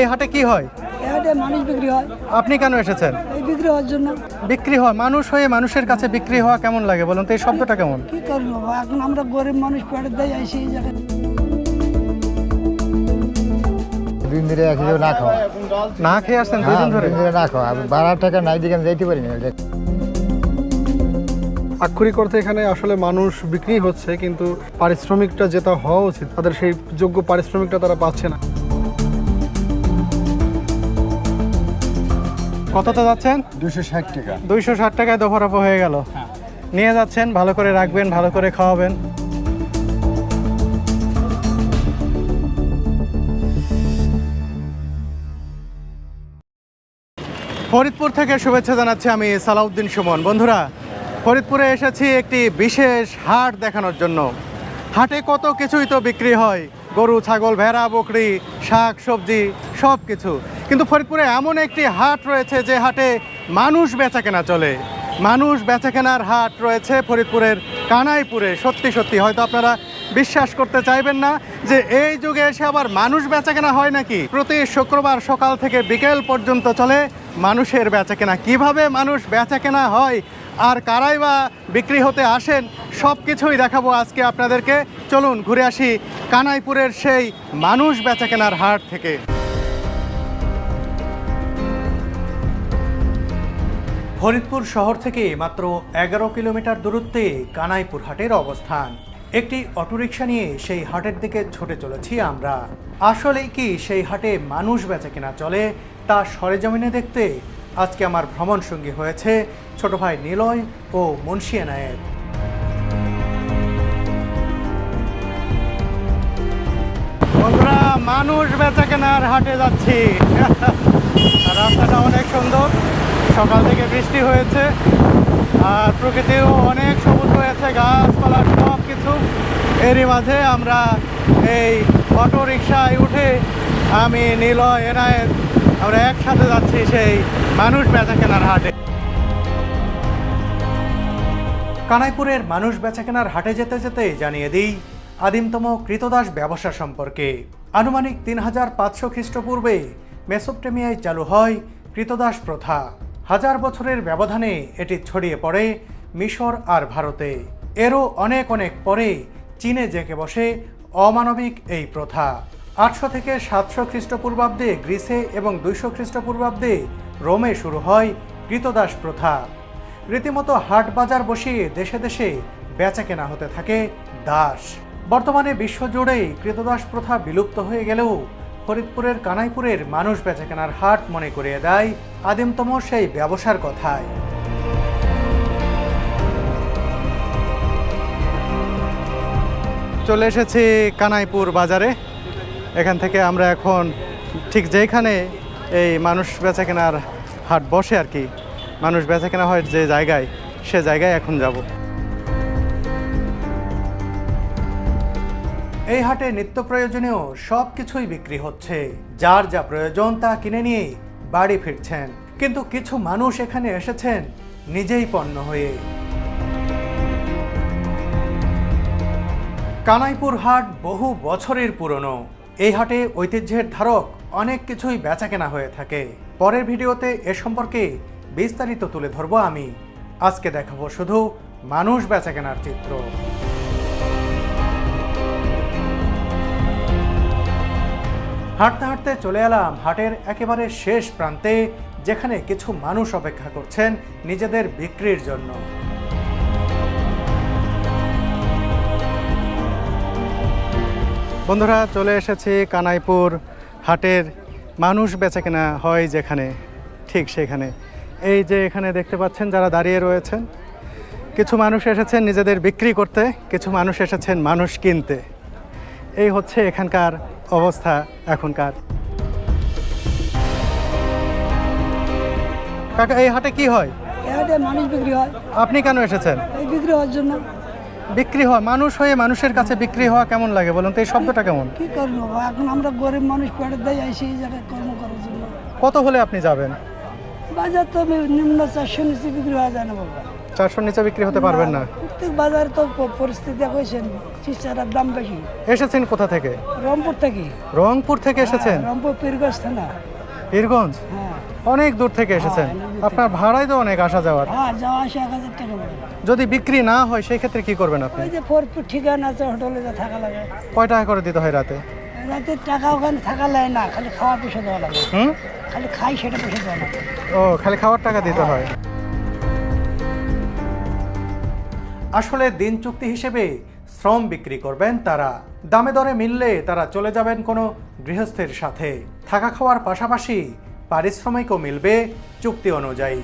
এই হাটে কি হয়? মানুষ বিক্রি হয়। আপনি কেন এসেছেন? এই বিক্রি হওয়ার জন্য। বিক্রি হয়? মানুষ হয়ে মানুষের কাছে বিক্রি হওয়া কেমন লাগে বলুন তো? এই শব্দটা কেমন? কি করব? এখন আমরা গরিব মানুষ পেটের দেয় আইসি এই জায়গায়। দিন ধরে এক না খাওয়া। না খেয়ে আসছেন দুই হ্যাঁ দিন ধরে না খাওয়া। বারো টাকা নাই দিকে যাইতে পারি না। আক্ষরিক অর্থে এখানে আসলে মানুষ বিক্রি হচ্ছে কিন্তু পারিশ্রমিকটা যেটা হওয়া উচিত তাদের সেই যোগ্য পারিশ্রমিকটা তারা পাচ্ছে না। কতটা যাচ্ছেন? দুশো ষাট টাকা। দুইশো ষাট টাকায় দফারফা হয়ে গেল। নিয়ে যাচ্ছেন ভালো করে রাখবেন ভালো করে খাওয়াবেন। ফরিদপুর থেকে শুভেচ্ছা জানাচ্ছি আমি সালাউদ্দিন সুমন। বন্ধুরা ফরিদপুরে এসেছি একটি বিশেষ হাট দেখানোর জন্য। হাটে কত কিছুই তো বিক্রি হয়। গরু, ছাগল, ভেড়া, বকরি, শাক, সবজি সব কিছু কিন্তু ফরিদপুরে এমন একটি হাট রয়েছে যে হাটে মানুষ বেচা কেনা চলে। মানুষ বেচা কেনার হাট রয়েছে ফরিদপুরের কানাইপুরে। সত্যি সত্যি, হয়তো আপনারা বিশ্বাস করতে চাইবেন না যে এই যুগে এসে আবার মানুষ বেচা কেনা হয় নাকি? প্রতি শুক্রবার সকাল থেকে বিকেল পর্যন্ত চলে মানুষের বেচা কেনা কীভাবে মানুষ বেচা কেনা হয় আর কারাই বা বিক্রি হতে আসেন, সব কিছুই দেখাবো আজকে আপনাদেরকে। চলুন, ঘুরে আসি কানাইপুরের সেই মানুষ বেচা কেনার হাট থেকে। ফরিদপুর শহর থেকে মাত্র এগারো কিলোমিটার দূরত্বে কানাইপুর হাটের অবস্থান। একটি অটোরিকশা নিয়ে সেই হাটের দিকে ছুটে চলেছি আমরা। আসলেই কি সেই হাটে মানুষ বেচা কেনা চলে, তা সরেজমিনে দেখতে আজকে আমার ভ্রমণ সঙ্গী হয়েছে ছোট ভাই নিলয় ও মুন্সি এনায়েত। বন্ধুরা, মানুষ বেচা কেনার হাটে যাচ্ছি। রাস্তাটা অনেক সুন্দর। সকাল থেকে বৃষ্টি হয়েছে। আর প্রকৃতিও অনেক সবুজ হয়েছে, গাছপালা সব কিছু এরই মাঝে আমরা এই অটো রিক্সায় উঠে আমি, নীলয়, এনায়েত, আমরা একসাথে যাচ্ছি সেই মানুষ বেচা কেনার হাটে। কানাইপুরের মানুষ বেচাকেনার হাটে যেতে যেতে জানিয়ে দিই, আদিমতম কৃতদাস ব্যবসা সম্পর্কে। আনুমানিক তিন হাজার পাঁচশো খ্রিস্টপূর্বে মেসোপটেমিয়ায় চালু হয় কৃতদাস প্রথা। হাজার বছরের ব্যবধানে এটি ছড়িয়ে পড়ে মিশর আর ভারতে। এরও অনেক অনেক পরে চীনে জেঁকে বসে অমানবিক এই প্রথা। আটশো থেকে সাতশো খ্রিস্টপূর্বাব্দে গ্রিসে এবং দুইশো খ্রিস্টপূর্বাব্দে রোমে শুরু হয় কৃতদাস প্রথা। রীতিমতো হাট বাজার বসিয়ে দেশে দেশে বেচা কেনা হতে থাকে দাস। বর্তমানে বিশ্বজুড়েই কৃতদাস প্রথা বিলুপ্ত হয়ে গেলেও ফরিদপুরের কানাইপুরের মানুষ বেচা কেনার হাট মনে করিয়ে দেয় আদিমতম সেই ব্যবসার কথায়। চলে এসেছি কানাইপুর বাজারে। এখান থেকে আমরা এখন ঠিক যেখানে এই মানুষ বেচা কেনার হাট বসে আর কি। মানুষ বেচা কেনা হয় যে জায়গায়, সে জায়গায় এখন যাব। এই হাটে নিত্য প্রয়োজনীয় সব কিছুই বিক্রি হচ্ছে। যার যা প্রয়োজন তা কিনে নিয়ে বাড়ি ফিরছেন। কিন্তু কিছু মানুষ এখানে এসেছেন নিজেই পণ্য হয়ে। কানাইপুর হাট বহু বছরের পুরনো। এই হাটে ঐতিহ্যের ধারক অনেক কিছুই বেচা কেনা হয়ে থাকে। পরের ভিডিওতে এ সম্পর্কে বিস্তারিত তুলে ধরবো আমি। আজকে দেখাবো শুধু মানুষ বেচা কেনার চিত্র। হাঁটতে হাঁটতে চলে এলাম হাটের একেবারে শেষ প্রান্তে, যেখানে কিছু মানুষ অপেক্ষা করছেন নিজেদের বিক্রির জন্য। বন্ধুরা, চলে এসেছি কানাইপুর হাটের মানুষ বেচাকেনা হয় যেখানে ঠিক সেখানে। এই যে এখানে দেখতে পাচ্ছেন যারা দাঁড়িয়ে রয়েছেন কিছু মানুষ এসেছেন নিজেদের বিক্রি করতে কিছু মানুষ এসেছেন মানুষ কিনতে। এই হচ্ছে এখানকার অবস্থা এখনকার। কাকা এই হাটে কি হয়? মানুষ বিক্রি হয়। আপনি কেন এসেছেন? এই বিক্রি হওয়ার জন্য। বিক্রি হয় মানুষ হয়ে মানুষের কাছে বিক্রি হওয়া কেমন লাগে বলুন তো? এই শব্দটা কেমন? কি করব? এখন আমরা গরিব মানুষ পেটের দেয় আইসি এই জায়গায় কর্ম করার জন্য। কত হলে আপনি যাবেন? বাজার তো নিম্ন চারশো নিচে বিক্রি হওয়া যায় না বাবা। চারশোর নিচে বিক্রি হতে পারবেন না? প্রত্যেক বাজার তো পরিস্থিতি হয়েছেন চিচারার দাম বেশি। এসেছেন কোথা থেকে? রংপুর থেকে। রংপুর থেকে এসেছেন? রংপুর পীরগঞ্জ থানা। বীরগঞ্জ হ্যাঁ। অনেক দূর থেকে এসেছেন। থেকে। আপনার ভাড়াই তো অনেক আসা যাওয়ার। হ্যাঁ যদি বিক্রি না হয় সেই ক্ষেত্রে কি করবেন আপনি? ওই যে ফোরপুর ঠিকানা আছে হোটেলে যা থাকা লাগে। কয় টাকা করে দিতে হয় রাতে? রাতে টাকা ওখানে থাকা লাগে না খালি খাওয়া পয়সা দেওয়া লাগে। হুম? খালি খাই সেটা পয়সা দেওয়া লাগে। ও খালি খাওয়ার টাকা দিতে হয়। আসলে দিন চুক্তি হিসেবে শ্রম বিক্রি করবেন তারা। দামে দরে মিললে তারা চলে যাবেন কোনো গৃহস্থের সাথে। থাকা খাওয়ার পাশাপাশি পারিশ্রমিকও মিলবে চুক্তি অনুযায়ী।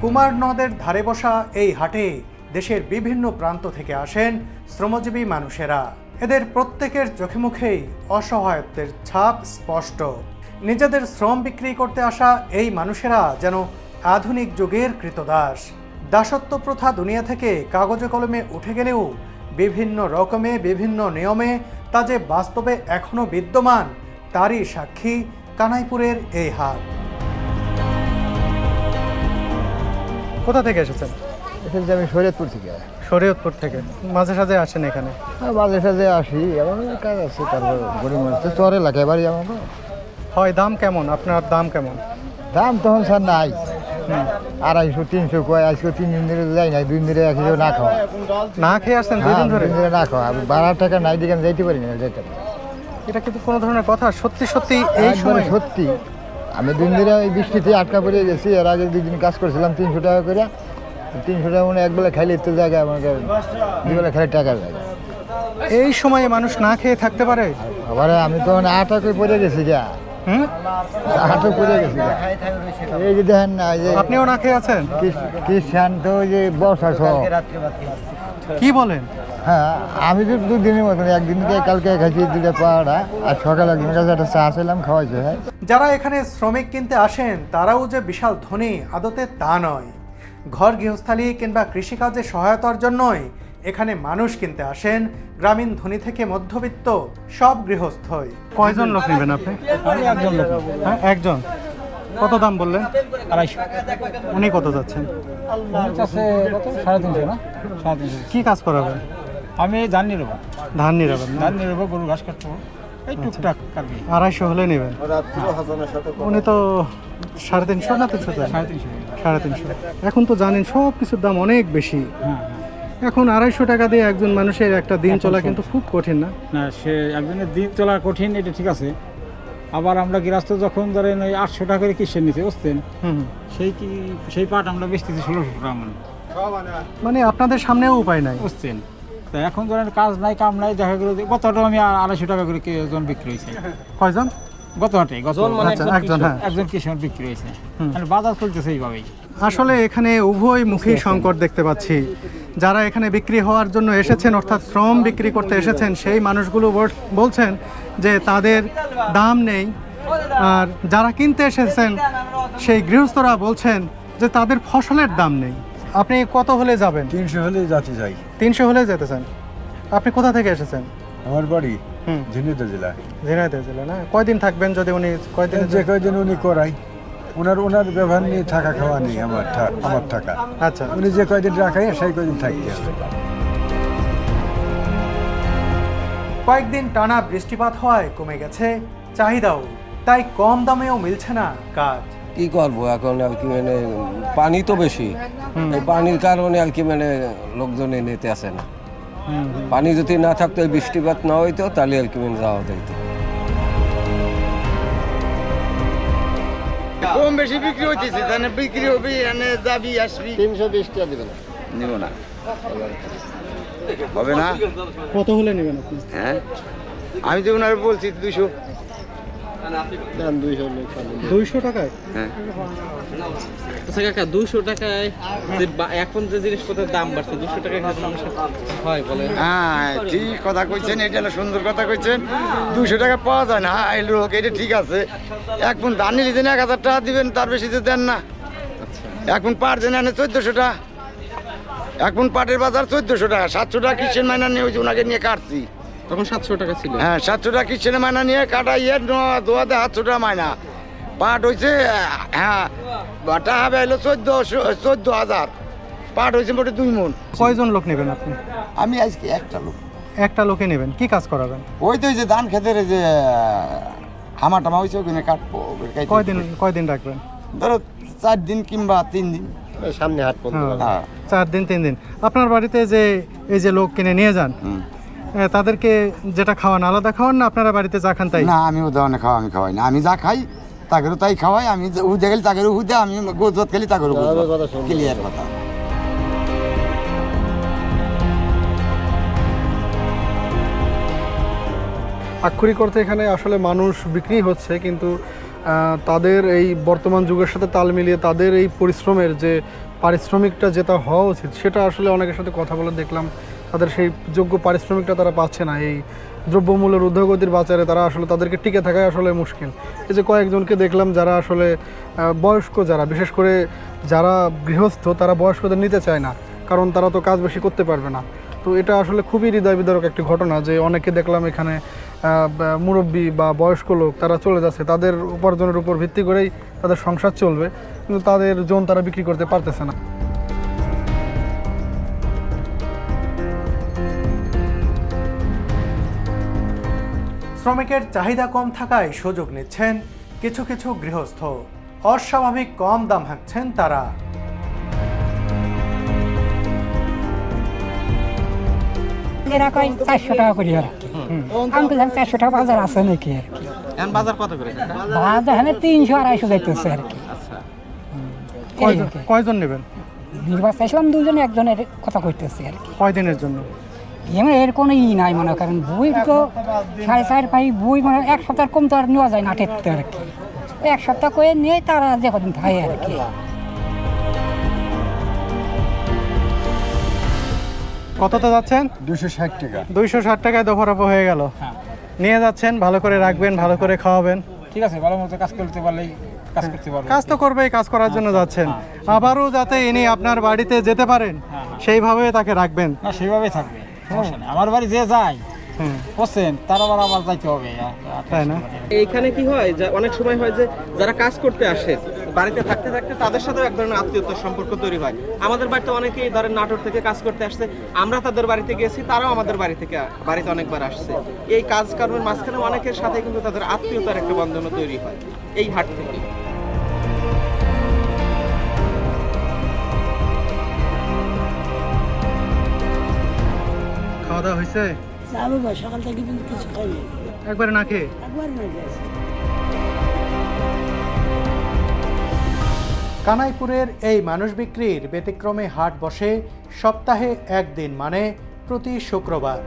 কুমার নদের ধারে বসা এই হাটে দেশের বিভিন্ন প্রান্ত থেকে আসেন শ্রমজীবী মানুষেরা। এদের প্রত্যেকের চোখে মুখেই অসহায়ত্বের ছাপ স্পষ্ট। নিজেদের শ্রম বিক্রি করতে আসা এই মানুষেরা যেন আধুনিক যুগের কৃতদাস। দাসত্ব প্রথা দুনিয়া থেকে কাগজে কলমে উঠে গেলেও বিভিন্ন রকমে বিভিন্ন নিয়মে তা যে বাস্তবে এখনও বিদ্যমান তারই সাক্ষী কানাইপুরের এই হাট কোথা থেকে এসেছেন? এসেছি আমি শরীয়তপুর থেকে। শরীয়তপুর থেকে। মাঝে সাঝে আসেন এখানে? আর মাঝে সাঝে আসি। এবার কাজ আছে তারপর গরিব মানুষ তো চর এলাকায় বাড়ি আমার হয় দাম কেমন? আপনার দাম কেমন? দাম তখন স্যার নাই। আড়াইশো তিনশো কয় আজকে তিন দিন ধরে যাই নাই দুই দিন ধরে এক না খাওয়া। না খেয়ে আসছেন দুই হ্যাঁ, দিন ধরে দিন ধরে না খাওয়া। আমি বারো টাকা নাই দিকে আমি যাইতে পারি না যাইতে এটা কিন্তু কোনো ধরনের কথা সত্যি সত্যি এই সময় সত্যি। আমি দিন ধরে ওই বৃষ্টিতে আটকা পড়ে গেছি এর আগে দুই দিন কাজ করেছিলাম তিনশো টাকা করে। তিনশো টাকা মানে একবেলা খাইলে তো জায়গায় আমাকে দুবেলা খাইলে টাকা লাগে এই সময়ে মানুষ না খেয়ে থাকতে পারে? আবার আমি তো মানে আটকে পড়ে গেছি গা। হুম? আটক গেছি। এই যে দেখেন না যে আপনিও না খেয়ে আছেন? খ্রিস- খ্রিস্টান তো যে বর্ষা সহ কি বলেন? হ্যাঁ আমি তো দুদিনের মতন একদিনকে কালকে খাইছি দুটো পাওয়াটা আর সকালে একদিন কাছে একটা চা খাওয়াইছে হ্যাঁ। যারা এখানে শ্রমিক কিনতে আসেন তারাও যে বিশাল ধনী আদতে তা নয়। ঘর গৃহস্থালী কিংবা কৃষিকাজে সহায়তার জন্যই এখানে মানুষ কিনতে আসেন গ্রামীণ ধনী থেকে মধ্যবিত্ত সব গৃহস্থই। কয়জন লোক নেবেন আপনি? একজন লোক। হ্যাঁ একজন? কত দাম বললেন? আড়াইশো। উনি কত যাচ্ছেন? সাড়ে তিনশো না? সাড়ে তিনশো। কি কাজ করাবেন? আমি ধান নিরব। ধান নিরাবেন না? ধান নিরব গরু ঘাস কাটবো। এই টুকটাক কাটবি আড়াইশো হলে নেবেন? উনি তো সাড়ে তিনশো না তিনশো সাড়ে তিনশো। সাড়ে তিনশো। এখন তো জানেন সব কিছুর দাম অনেক বেশি। হ্যাঁ। এখন আড়াইশো টাকা দিয়ে একজন মানুষের একটা দিন চলা কিন্তু খুব কঠিন না। না সে একজনের দিন চলা কঠিন এটা ঠিক আছে। আবার আমরা গৃহস্থ যখন ধরেন ওই আটশো টাকা করে কিসের নিচে বুঝতেন হুম সেই কি সেই পাট আমরা বেচতেছি ষোলোশো টাকা মানে। মানে আপনাদের সামনেও উপায় নাই। বুঝছেন? তা এখন ধরেন কাজ নাই কাম নাই দেখা গেলো হাটে আমি আড়াইশো টাকা করে কে- জন বিক্রি হয়েছে। কয়জন? গত হাটে গত আচ্ছা, একজন হ্যাঁ। কৃষক বিক্রি হয়েছে। মানে বাজার চলতেছে এইভাবেই। আসলে এখানে উভয় মুখী সংকট দেখতে পাচ্ছি। যারা এখানে বিক্রি হওয়ার জন্য এসেছেন অর্থাৎ শ্রম বিক্রি করতে এসেছেন সেই মানুষগুলো বলছেন যে তাদের দাম নেই। আর যারা কিনতে এসেছেন সেই গৃহস্থরা বলছেন যে তাদের ফসলের দাম নেই। আপনি কত হলে যাবেন? তিনশো হলে যাতে যাই তিনশো হলে যেতে চান। আপনি কোথা থেকে এসেছেন? আমার বাড়ি হুম। ঝিনাইদহ জেলায়। ঝিনাইদহ জেলা না? কয়দিন থাকবেন যদি উনি কয়দিন যে কয়দিন উনি করাই ওনার ওনার ব্যবহার নিয়ে থাকা খাওয়া নেই আমার আমার থাকা। আচ্ছা। উনি যে কয়দিন রাখাই সেই কয়দিন থাকতে হবে কয়েকদিন টানা বৃষ্টিপাত হওয়ায় কমে গেছে চাহিদাও। তাই কম দামেও মিলছে না কাজ। কি করব এখন আর কি মানে পানি তো বেশি। এই পানির কারণে আর কি মানে লোকজন নিতে আসে না। পানি যদি না থাকতো বৃষ্টিপাত না হইতো তাহলে আর কি মানে যাওয়া যাইতো। কম বেশি বিক্রি হইতেছে তাহলে বিক্রি হবে এনে যাবি আসবি। তিনশো বিশ টাকা দিবেন। নিব না। হবে না? কত হলে নেবেন আপনি? হ্যাঁ? আমি তো ওনার বলছি দুশো দেন দুইশো দুইশো টাকায়? হ্যাঁ। আচ্ছা কাকা টাকায় যে এখন যে জিনিসপত্রের দাম বাড়ছে দুশো টাকায় হয় বলে হ্যাঁ ঠিক কথা কইছেন এটা হলো সুন্দর কথা কইছেন। দুশো টাকা পাওয়া যায় না। এই লোক এটা ঠিক আছে। এক ধান নিলে দিন এক হাজার টাকা দিবেন তার বেশি তো দেন না। এখন পুন পাট দেন চোদ্দশো টাকা। এখন পাটের বাজার চোদ্দশো টাকা। সাতশো টাকা কিসের মাইনা নিয়ে ওই যে ওনাকে নিয়ে কাটছি। তখন সাতশো টাকা ছিল। হ্যাঁ সাতশো টাকা কিচেনে মায়না নিয়ে? কাটাইয়ে দোয়াতে সাতশো টাকা মায়না পাট হয়েছে হ্যাঁ টাকা বেলো চোদ্দ চোদ্দ হাজার। পাট হয়েছে মোটে দুই মন। কয়জন লোক নেবেন আপনি? আমি আজকে একটা লোক। একটা লোকে নেবেন কি কাজ করাবেন? ওই তো ওই যে ধান খেতের এই যে হামা টামা হয়েছে ওখানে কাটবো কয়দিন কয়দিন রাখবেন? ধরো চার দিন কিংবা তিন দিন। হ্যাঁ, হ্যাঁ। চার দিন তিন দিন। আপনার বাড়িতে যে এই যে লোক কিনে নিয়ে যান তাদেরকে যেটা খাওয়ান আলাদা খাওয়ান না আপনারা বাড়িতে যা খান তাই? না আমি ও ধরনের খাওয়া আমি খাওয়াই না। আমি যা খাই তাকেরও তাই খাওয়াই আমি উদে গেলে তাকেরও হুদে আমি গোজত খেলি তাকেরও ক্লিয়ার কথা আক্ষরিক অর্থে এখানে আসলে মানুষ বিক্রি হচ্ছে কিন্তু তাদের এই বর্তমান যুগের সাথে তাল মিলিয়ে তাদের এই পরিশ্রমের যে পারিশ্রমিকটা যেটা হওয়া উচিত সেটা আসলে অনেকের সাথে কথা বলে দেখলাম। তাদের সেই যোগ্য পারিশ্রমিকটা তারা পাচ্ছে না। এই দ্রব্যমূল্যের ঊর্ধ্বগতির বাজারে তারা আসলে তাদেরকে টিকে থাকাই আসলে মুশকিল। এই যে কয়েকজনকে দেখলাম যারা আসলে বয়স্ক যারা, বিশেষ করে যারা গৃহস্থ, তারা বয়স্কদের নিতে চায় না, কারণ তারা তো কাজ বেশি করতে পারবে না। তো এটা আসলে খুবই হৃদয় বিদারক একটি ঘটনা যে অনেকে দেখলাম এখানে মুরব্বী বা বয়স্ক লোক তারা চলে যাচ্ছে। তাদের উপার্জনের উপর ভিত্তি করেই তাদের সংসার চলবে, কিন্তু তাদের জোন তারা বিক্রি করতে পারতেছে না। শ্রমিকের চাহিদা কম থাকায় সুযোগ নিচ্ছেন কিছু কিছু গৃহস্থ। অস্বাভাবিক কম দাম হাঁকছেন তারা। এরা কয় চারশো টাকা করি আর কি। আমি বললাম চারশো টাকা বাজার আছে নাকি আর কি। এখন বাজার কত করে? বাজার এখানে তিনশো আড়াইশো যাইতেছে আর কি। আচ্ছা। কয়জন কয়জন নেবেন? নির্বাচন দুজনে একজনের কথা কইতেছি আর কি। কয়দিনের জন্য? এমন এর কোনো ই নাই মনে করেন। বই তো সাড়ে চার পাই বই মানে এক সপ্তাহ কম তো আর নেওয়া যায় না টেপতে আর কি। এক সপ্তাহ করে নিয়ে তারা যে কদিন থাকে আর কি। কততে যাচ্ছেন? দুশো ষাট টাকা। দুইশো ষাট টাকায় দফারফা হয়ে গেল। নিয়ে যাচ্ছেন ভালো করে রাখবেন ভালো করে খাওয়াবেন। ঠিক আছে ভালো মতো কাজ করতে পারলেই কাজ করতে পারব। কাজ তো করবেই কাজ করার জন্য যাচ্ছেন। আবারও যাতে ইনি আপনার বাড়িতে যেতে পারেন সেইভাবে তাকে রাখবেন। না সেভাবেই থাকবে। সমস্যা নেই। আমার বাড়ি যে যায় হুম। তার আবার আবার যাইতে হবে তাই না? এইখানে কি হয় যে অনেক সময় হয় যে যারা কাজ করতে আসে বাড়িতে থাকতে থাকতে তাদের সাথেও এক ধরনের আত্মীয়তার সম্পর্ক তৈরি হয়। আমাদের বাড়িতে অনেকেই ধরেন নাটোর থেকে কাজ করতে আসছে আমরা তাদের বাড়িতে গেছি তারাও আমাদের বাড়ি থেকে বাড়িতে অনেকবার আসছে। এই কাজ কর্মের মাঝখানে অনেকের সাথে কিন্তু তাদের আত্মীয়তার একটা বন্ধনও তৈরি হয় এই হাট থেকে। খাওয়া দাওয়া হয়েছে? যাব সকাল থেকে কিন্তু কিছু খাইনি। একবারে না খেয়ে? একবার না গেছে কানাইপুরের এই মানুষ বিক্রির ব্যতিক্রমে হাট বসে সপ্তাহে একদিন মানে প্রতি শুক্রবার।